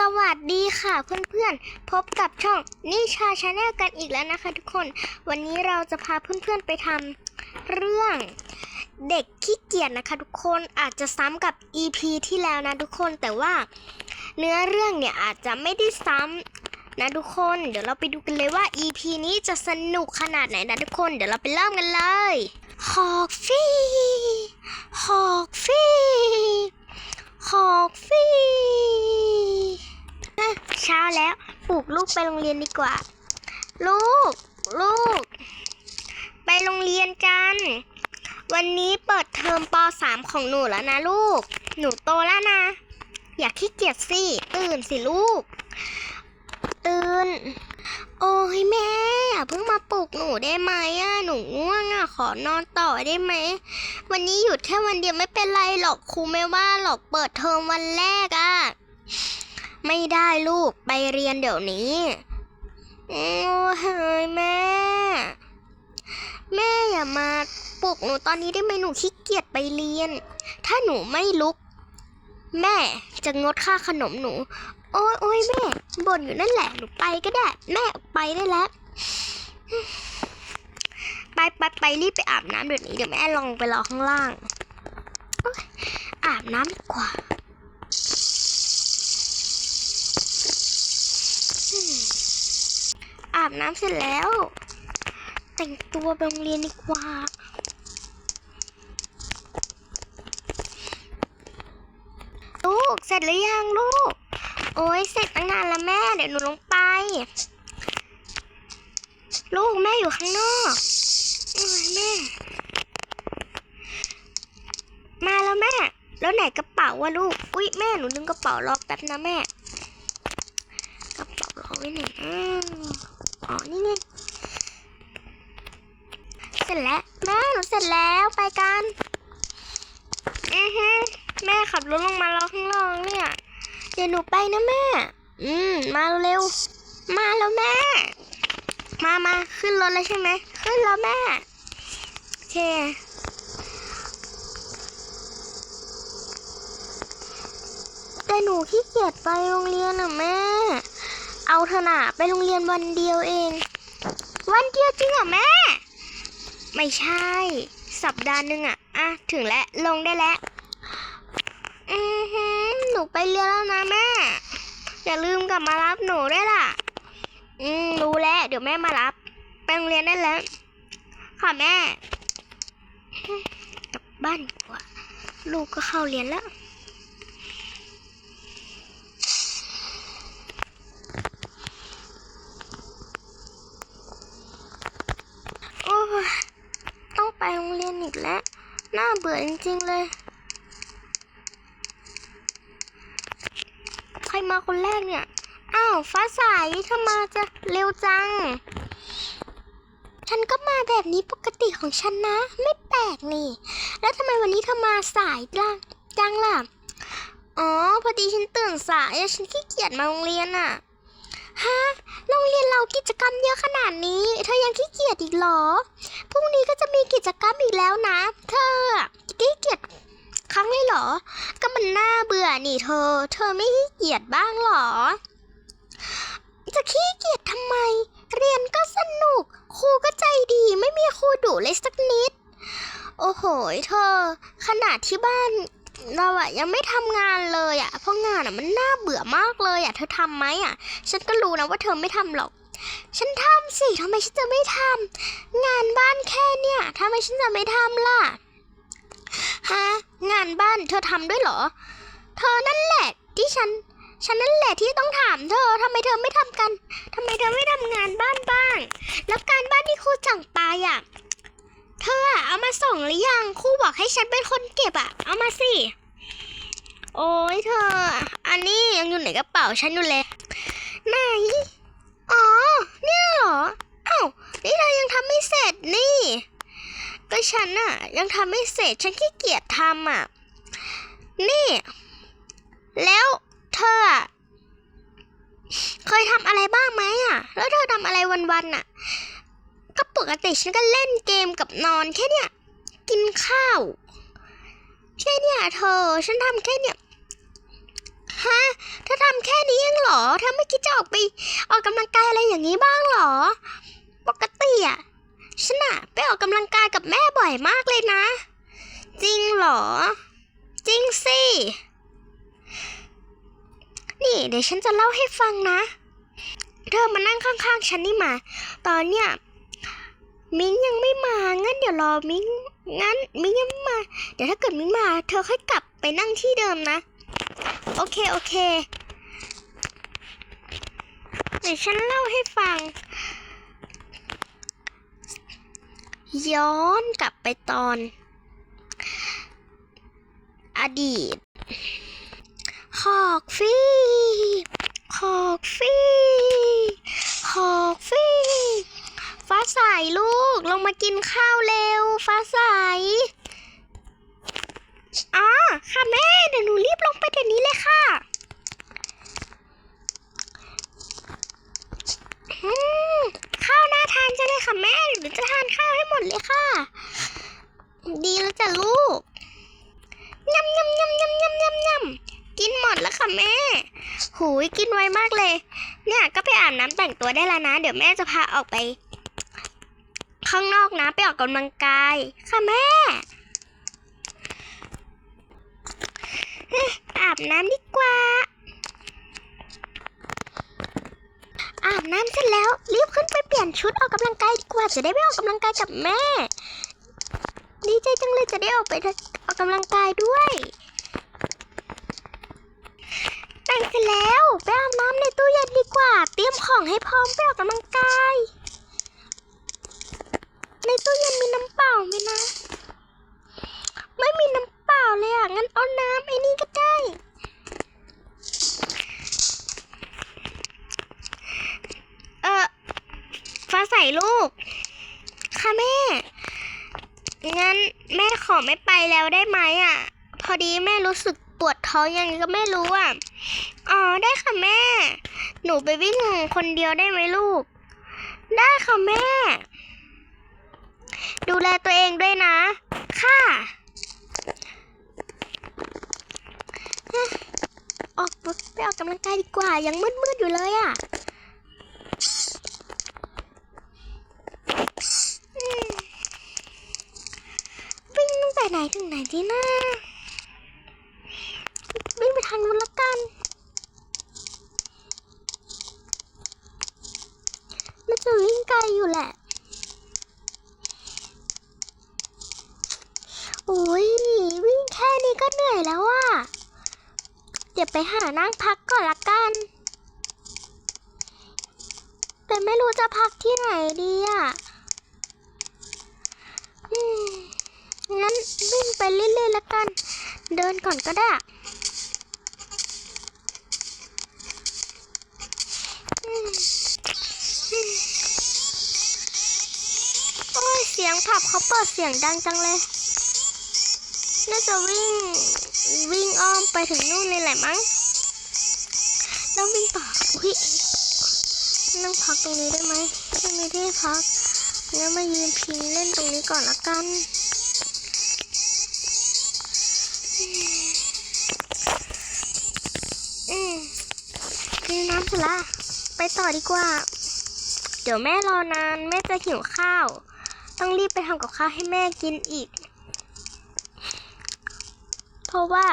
สวัสดีค่ะเพื่อนๆ พบกับช่องนิชาชาแนลกันอีกแล้วนะคะทุกคน วันนี้เราจะพาเพื่อนๆไปทำเรื่องเด็กขี้เกียจนะคะทุกคนอาจจะซ้ำกับ EP ที่แล้วนะทุกคนแต่ว่าเนื้อเรื่องเนี่ยอาจจะไม่ได้ซ้ำนะทุกคน เดี๋ยวเราไปดูกันเลยว่า EP นี้จะสนุกขนาดไหนนะทุกคน เดี๋ยวเราไปเริ่มกันเลยฮอกฟี่ฮอกฟี่ฮอกฟี่ เช้าแล้วปลุกลูกไปโรงเรียนดีกว่า ลูก ลูก ไปโรงเรียนกัน วันนี้เปิดเทอมป .3 ของหนูแล้วนะลูก หนูโตแล้วนะ อย่าขี้เกียจสิ ตื่นสิลูก ตื่น โอ้ยแม่อย่าเพิ่งมาปลุกหนูได้ไหมอะหนูง่วงอะขอนอนต่อได้ไหม วันนี้หยุดแค่วันเดียวไม่เป็นไรหรอกครูไม่ว่าหรอกเปิดเทอมวันแรกอะ ไม่ได้ลูกไปเรียนเดี๋ยวนี้โอ้เฮ้ยแม่ แม่อย่ามาปลุกหนูตอนนี้ได้ไหมหนูขี้เกียจไปเรียน ถ้าหนูไม่ลุก แม่จะงดค่าขนมหนู โอ้ยโอ้ยแม่บ่นอยู่นั่นแหละหนูไปก็ได้ แม่ไปได้แล้วไปไปไปรีบไปอาบน้ำเดี๋ยวนี้เดี๋ยวแม่ลองไปรอข้างล่างออาบน้ำดีกว่าอืมอาบน้ำเสร็จแล้ว แต่งตัวไปโรงเรียนดีกว่าลูกเสร็จหรือยังลูก โอ้ยเสร็จตั้งนานแล้วแม่ เดี๋ยวหนูลงไป ลูกแม่อยู่ข้างนอกโอ้ยแม่ มาแล้วแม่ แล้วไหนกระเป๋าวะลูก อุ้ยแม่หนูลืมกระเป๋ารอกแป๊บนะแม่กระเป๋ารอกไว้ไหนนะ อ๋อ นี่ไง เสร็จแล้ว แม่หนูเสร็จแล้วไปกัน อือฮึแม่ขับรถลงมารอข้างล่างเนี่ย เดี๋ยวหนูไปนะแม่ อืม มาเร็ว มาแล้วแม่ มามาขึ้นรถเลยใช่ไหม ขึ้นแล้วแม่ โอเคแต่หนูขี้เกียจไปโรงเรียนอะแม่ เอาเถอะน่ะไปโรงเรียนวันเดียวเอง วันเดียวจริงเหรอแม่ ไม่ใช่ สัปดาห์หนึ่งอะอะถึงแล้วลงได้แล้ว อือหือหนูไปเรียนแล้วนะแม่ อย่าลืมกลับมารับหนูด้วยล่ะ อืมรู้แล้วเดี๋ยวแม่มารับไปโรงเรียนได้แล้ว ค่ะแม่ กลับบ้านดีกว่า ลูกก็เข้าเรียนแล้ว โอ้ยต้องไปโรงเรียนอีกแล้ว น่าเบื่อจริงๆเลย ใครมาคนแรกเนี่ย อ้าวฟ้าใสเธอมาจะเร็วจัง ฉันก็มาแบบนี้ปกติของฉันนะ ไม่แปลกนี่ แล้วทำไมวันนี้เธอมาสายจังจังล่ะ อ๋อ พอดีฉันตื่นสาย ฉันขี้เกียจมาโรงเรียนอะ ฮะ โรงเรียนเรากิจกรรมเยอะขนาดนี้ เธอยังขี้เกียจอีกเหรอ พรุ่งนี้ก็จะมีกิจกรรมอีกแล้วนะ เธอขี้เกียจครั้งเลยเหรอ ก็มันน่าเบื่อนี่เธอ เธอไม่ขี้เกียจบ้างเหรอ จะขี้เกียจทำไม เรียนก็สนุก ครูก็ใจดีไม่มีครูดุเลยสักนิด โอ้โห เธอ ขนาดที่บ้าน เราอะยังไม่ทำงานเลยอะเพราะงานอะมันน่าเบื่อมากเลยอะเธอทำไหมอะฉันก็รู้นะว่าเธอไม่ทำหรอก ฉันทำสิทำไมฉันจะไม่ทำงานบ้านแค่เนี่ยทำไมฉันจะไม่ทำล่ะฮะงานบ้านเธอทำด้วยเหรอ เธอนั่นแหละที่ฉันฉันนั่นแหละที่ต้องถามเธอทำไมเธอไม่ทำกันทำไมเธอไม่ทำงานบ้านบ้าง แล้วการบ้านที่ครูสั่งไปอะ เธออะเอามาส่งหรือยังครูบอกให้ฉันเป็นคนเก็บอะเอามาสิ โอ้ยเธอ อันนี้ยังอยู่ในกระเป๋าฉันอยู่เลย ไหน อ๋อ เนี่ยเหรอ เอ้า นี่เธอยังทำไม่เสร็จนี่ ก็ฉันอะยังทำไม่เสร็จ ฉันขี้เกียจทำอะนี่ แล้วเธออะเคยทำอะไรบ้างไหมอะแล้วเธอทำอะไรวันๆอะ ปกติฉันก็เล่นเกมกับนอนแค่เนี้ยกินข้าวแค่เนี้ยเธอ ฉันทำแค่เนี้ยฮะเธอทำแค่นี้ยังไงอเธอไม่คิดจะออกไป ออกกำลังกายอะไรอย่างนี้บ้างเหรอ ปกติอะฉันอะไปออกกำลังกายกับแม่บ่อยมากเลยนะ จริงเหรอ จริงสินี่เดี๋ยวฉันจะเล่าให้ฟังนะ เธอมานั่งข้างๆ ฉันนี่มา ตอนเนี้ย มิ้งยังไม่มา งั้นเดี๋ยวรอมิ้งงั้นมิ้งยังไม่มา เดี๋ยวถ้าเกิดมิ้งมา เธอค่อยกลับไปนั่งที่เดิมนะ โอเค โอเค เดี๋ยวฉันเล่าให้ฟัง ย้อนกลับไปตอน อดีตขอกฟี่ขอกฟี่ขอกฟี มากินข้าวเร็ว ฟ้าใสอ๋อค่ะแม่ เดี๋ยวหนูรีบลงไปเดี๋ยวนี้เลยค่ะข้าวน่าทานจังเลยค่ะแม่เดี๋ยวจะทานข้าวให้หมดเลยค่ะ ดีแล้วจ้ะลูกยำยำยำยำยำยำยำกินหมดแล้วค่ะแม่ หูยกินไวมากเลย เนี่ยก็ไปอาบน้ำแต่งตัวได้แล้วนะ เดี๋ยวแม่จะพาออกไป ข้างนอกนะ ไปออกกำลังกาย ค่ะแม่เอ๊ะอาบน้ำดีกว่า อาบน้ำเสร็จแล้ว รีบขึ้นไปเปลี่ยนชุดออกกำลังกายดีกว่า จะได้ไปออกกำลังกายกับแม่ ดีใจจังเลยจะได้ออกไปออกกำลังกายด้วยแต่งเสร็จแล้วไปอาบน้ำในตู้เย็นดีกว่า เตรียมของให้พร้อมไปออกกำลังกาย ในตู้เย็นมีน้ำเปล่าไหมนะ ไม่มีน้ำเปล่าเลยอะ งั้นเอาน้ำไอ้นี่ก็ได้ เออฟ้าใส่ลูก ค่ะแม่ งั้นแม่ขอไม่ไปแล้วได้ไหมอะ พอดีแม่รู้สึกปวดท้องยังไงก็ไม่รู้อะ อ๋อได้ค่ะแม่ หนูไปวิ่งคนเดียวได้ไหมลูก ได้ค่ะแม่ ดูแลตัวเองด้วยนะ ค่ะ ออกไปออกกำลังกายดีกว่า ยังมืดๆอยู่เลยอะวิ่งตั้งแต่ไหนถึงไหนดีนะวิ่งไปทางนู้นละกันน่าจะวิ่งไกลอยู่แหละ อ้ยวิ่งแค่นี้ก็เหนื่อยแล้วอะเดี๋ยวไปหานั่งพักก่อนละกัน แต่ไม่รู้จะพักที่ไหนดีอะงั้นวิ่งไปเรื่อยๆละกัน เดินก่อนก็ได้โอ้ยเสียงผับเขาเปิดเสียงดังจังเลย น่าจะวิ่งวิ่งอ้อมไปถึงนู่นเลยแหละมั้งแล้ววิ่งต่ออุ้ยนั่งพักตรงนี้ได้ไหมไม่มีที่พักงั้นมายืนพิงเล่นตรงนี้ก่อนละกันอืมกินน้ำเสร็จละไปต่อดีกว่า เดี๋ยวแม่รอนาน แม่จะหิวข้าว ต้องรีบไปทำกับข้าวให้แม่กินอีก เพราะว่า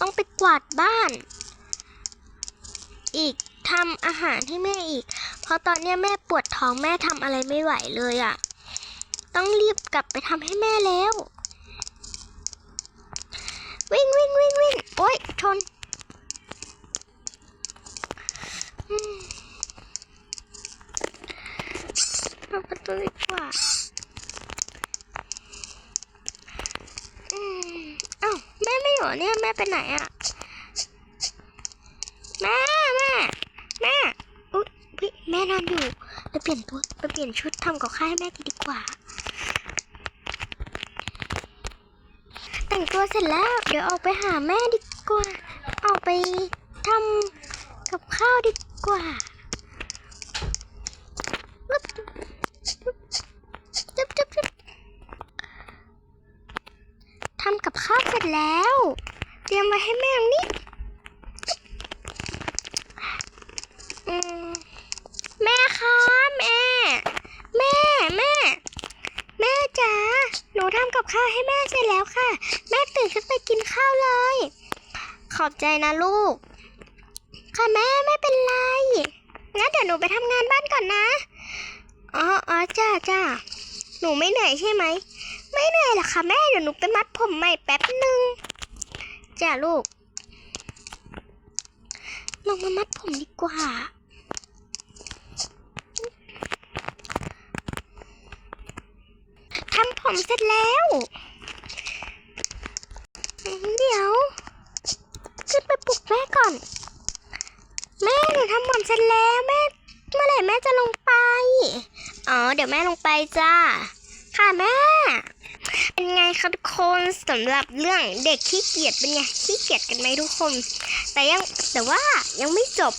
ต้องไปกวาดบ้าน อีกทำอาหารให้แม่อีก เพราะตอนนี้แม่ปวดท้องแม่ทำอะไรไม่ไหวเลยอะ่ะ ต้องรีบกลับไปทำให้แม่แล้ว วิ่งวิ่งวิ่งวิ่งโอ๊ยชนอืมเปิดประตูดีกว่า อืม แม่ไม่อยู่เนี่ยแม่ไปไหนอะแม่แม่แม่อุ๊ยพี่แม่นอนอยู่ไปเปลี่ยนตัวไปเปลี่ยนชุดทำกับข้าวให้แม่กินดีกว่า แต่งตัวเสร็จแล้วเดี๋ยวออกไปหาแม่ดีกว่า ออกไปทำกับข้าวดีกว่าปึ๊บจึ๊บจึ๊บจึ๊บทำกับข้าเสร็จแล้ว เตรียมไว้ให้แม่งนี้อืมแม่คะแม่ แม่แม่ แม่จ๋าหนูทำกับข้าวให้แม่เสร็จแล้วค่ะ แม่ตื่นขึ้นไปกินข้าวเลย ขอบใจนะลูก ค่ะแม่ไม่เป็นไรงั้นเดี๋ยวหนูไปทำงานบ้านก่อนนะอ๋ออ๋อจ้าจ้าหนูไม่เหนื่อยใช่ไหม ไม่เหนื่อยหรอกค่ะแม่เดี๋ยวหนูไปมัดผมใหม่แป๊บหนึ่งจ้าลูกลองมามัดผมดีกว่า ทำผมเสร็จแล้ว เดี๋ยว ขึ้นไปปลุกแม่ก่อน แม่หนูทำผมเสร็จแล้วแม่เมื่อไหร่แม่จะลงไป อ๋อ เดี๋ยวแม่ลงไปจ้า ค่ะแม่ เป็นไงคะทุกคนสำหรับเรื่องเด็กขี้เกียจเป็นไงขี้เกียจกันไหมทุกคน แต่ยังแต่ว่ายังไม่จบ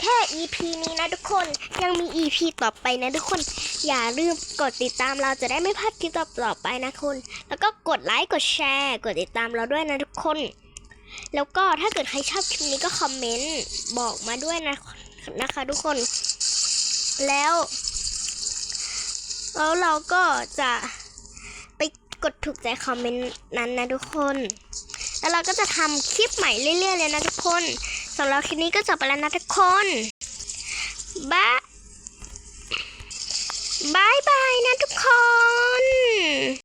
แค่ EP นี้นะทุกคนยังมี EP ต่อไปนะทุกคน อย่าลืมกดติดตามเราจะได้ไม่พลาดคลิปต่อๆไปนะคุณ แล้วก็กดไลค์กดแชร์ กดติดตามเราด้วยนะทุกคน แล้วก็ถ้าเกิดใครชอบคลิปนี้ก็คอมเมนต์บอกมาด้วยนะนะคะ ทุกคน แล้วแล้วเราก็จะ กดถูกใจคอมเมนต์นั้นนะทุกคน แล้วเราก็จะทำคลิปใหม่เรื่อยๆเลยนะทุกคนสำหรับคลิปนี้ก็จบไปแล้วนะทุกคนบาบายบายนะทุกคน